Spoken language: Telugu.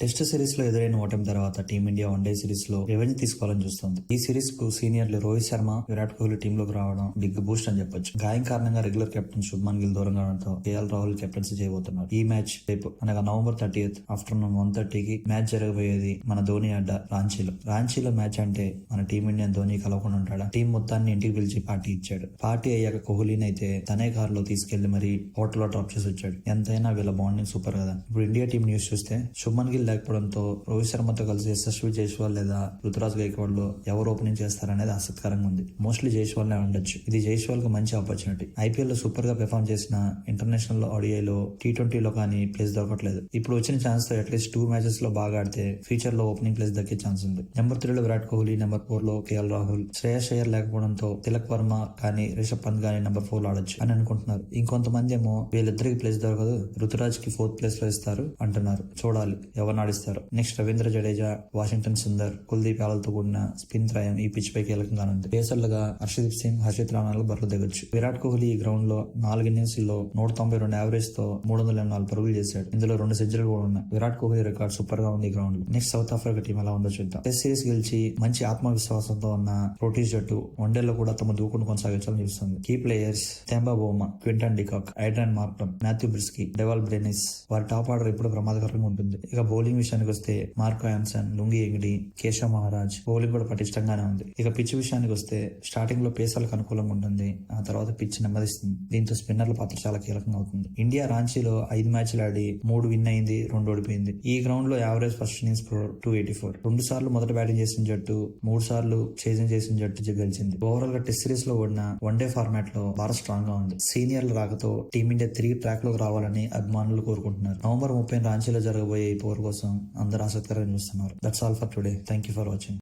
టెస్ట్ సిరీస్లో ఎదురైన ఓటమి తర్వాత టీమిండియా వన్డే సిరీస్లో రెవెన్యూ తీసుకోవాలని చూస్తుంది. ఈ సిరీస్కు సీనియర్లు రోహిత్ శర్మ విరాట్ కోహ్లీ టీమ్లోకి రావడం బిగ్ బూస్ట్ అని చెప్పొచ్చు. గాయం కారణంగా రెగ్యులర్ కెప్టెన్ శుభ్మన్ గిల్ దూరం కావడంతో కేఎల్ రాహుల్ కెప్టెన్సీ చేయబోతున్నారు. ఈ మ్యాచ్ రేపు అనగా నవంబర్ థర్టీ ఆఫ్టర్నూన్ వన్ థర్టీకి మ్యాచ్ జరగబోయేది మన ధోని అడ్డ రాంచీలో. రాంచీలో మ్యాచ్ అంటే మన టీమిండియా ధోని కలవకుండా ఉంటాడా? టీం మొత్తాన్ని ఇంటికి పిలిచి పార్టీ ఇచ్చాడు. పార్టీ అయ్యాక కోహ్లీని అయితే తనే కారులో తీసుకెళ్ళి మరి హోటల్లో డ్రాప్ చేసి వచ్చాడు. ఎంతైనా వీళ్ళ బాండింగ్ సూపర్ కదా. ఇప్పుడు ఇండియా టీం న్యూస్ చూస్తే శుభ్మన్ గిల్ లేకపోవడంతో రోహిత్ శర్మతో కలిసి యశస్వి జైస్వాల్ లేదా రుతురాజ్ గైక్వాడ్లో ఎవరు ఓపెనింగ్ చేస్తారనేది ఆసక్తికరంగా ఉంది. మోస్ట్లీ జైస్వాల్ ఉండొచ్చు. ఇది జైస్వాల్కు మంచి ఆపర్చునిటీ. ఐపీఎల్లో సూపర్గా పెర్ఫామ్ చేసిన ఇంటర్నేషనల్ ఆడియోలో టీ ట్వంటీలో కానీ ప్లేస్ దొరకట్లేదు. ఇప్పుడు వచ్చిన ఛాన్స్తో అట్లీస్ట్ టూ మ్యాచెస్లో బాగా ఆడితే ఫ్యూచర్లో ఓపెనింగ్ ప్లేస్ దక్కే ఛాన్స్ ఉంది. నెంబర్ త్రీ లో విరాట్ కోహ్లీ నెంబర్ ఫోర్లో కేఎల్ రాహుల్. శ్రేయస్ అయ్యర్ లేకపోవడంతో తిలక్ వర్మ కానీ రిషబ్ పంత్ కానీ నెంబర్ ఫోర్లో ఆడొచ్చు అని అనుకుంటున్నారు. ఇంకొంతమంది ఏమో వీళ్ళిద్దరికి ప్లేస్ దొరకదు రుతురాజ్కి ఫోర్త్ ప్లేస్లో ఇస్తారు అంటున్నారు. చూడాలి. ఎవరు ఆడిస్తారు నెక్స్ట్ రవీంద్ర జడేజా వాషింగ్టన్ సుందర్ కుల్దీప్ యాదవ్తో కూడిన స్పిన్ త్రయం ఈ పిచ్ పై కీలకంగా ఉంది. పేసర్లుగా హర్షదీప్ సింగ్ హర్షిత్ రాణాలు బరువు దిగొచ్చు. విరాట్ కోహ్లీ ఈ గ్రౌండ్లో నాలుగు ఇన్నింగ్స్లో నూట తొంభై రెండు యావరేజ్తో మూడు వందల నాలుగు పరుగులు చేశాడు. ఇందులో రెండు సెంచరీలు కూడా ఉన్నాయి. విరాట్ కోహ్లీ రికార్డ్ సూపర్గా ఉంది ఈ గ్రౌండ్లో నెక్స్ట్ సౌత్ ఆఫ్రికా టీం ఎలా ఉందో చూద్దాం. టెస్ట్ సిరీస్ గెలిచి మంచి ఆత్మవిశ్వాసంతో ఉన్న ప్రోటీస్ జట్టు వన్డేలో కూడా తమ దూకును కొనసాగించాలని చూస్తుంది. Key players Temba Bavuma Quinton de Kock Aiden Markram Matthew Breetzke Dewald Brevis వారి టాప్ ఆర్డర్ ఇప్పుడు ప్రమాదకరంగా ఉంటుంది. ఇక బౌలింగ్ విషయానికి వస్తే Marco Jansen Lungi Ngidi Keshav Maharaj bowling కూడా పటిష్టంగానే ఉంది. ఇక పిచ్ విషయానికి వస్తే స్టార్టింగ్లో పేసర్లకు అనుకూలంగా ఉంటుంది. ఆ తర్వాత పిచ్ నెమ్మదిస్తుంది. దీంతో స్పిన్నర్ల పాత్ర చాలా కీలకంగా అవుతుంది. ఇండియా రాంచీలో ఐదు మ్యాచ్లు ఆడి మూడు విన్ అయింది రెండు ఓడిపోయింది. ఈ గ్రౌండ్లో average first innings two eighty four రెండు సార్లు మొదట బ్యాటింగ్ చేసిన జట్టు మూడు సార్లు చేసింగ్ చేసిన జట్టు గెలిచింది. ఓవరాల్గా టెస్ట్ సిరీస్లో ఓడిన వన్డే ఫార్మాట్లో భారత్ స్ట్రాంగ్గా ఉంది. సీనియర్ల రాకతో టీమిండియా తిరిగి ట్రాక్లోకి రావాలని అభిమానులు కోరుకుంటున్నారు. నవంబర్ ముప్పై రాంచీలో జరగబోయే ఈ కోసం కోసం అందరూ ఆసక్తికరంగా చూస్తున్నారు that's all for today thank you for watching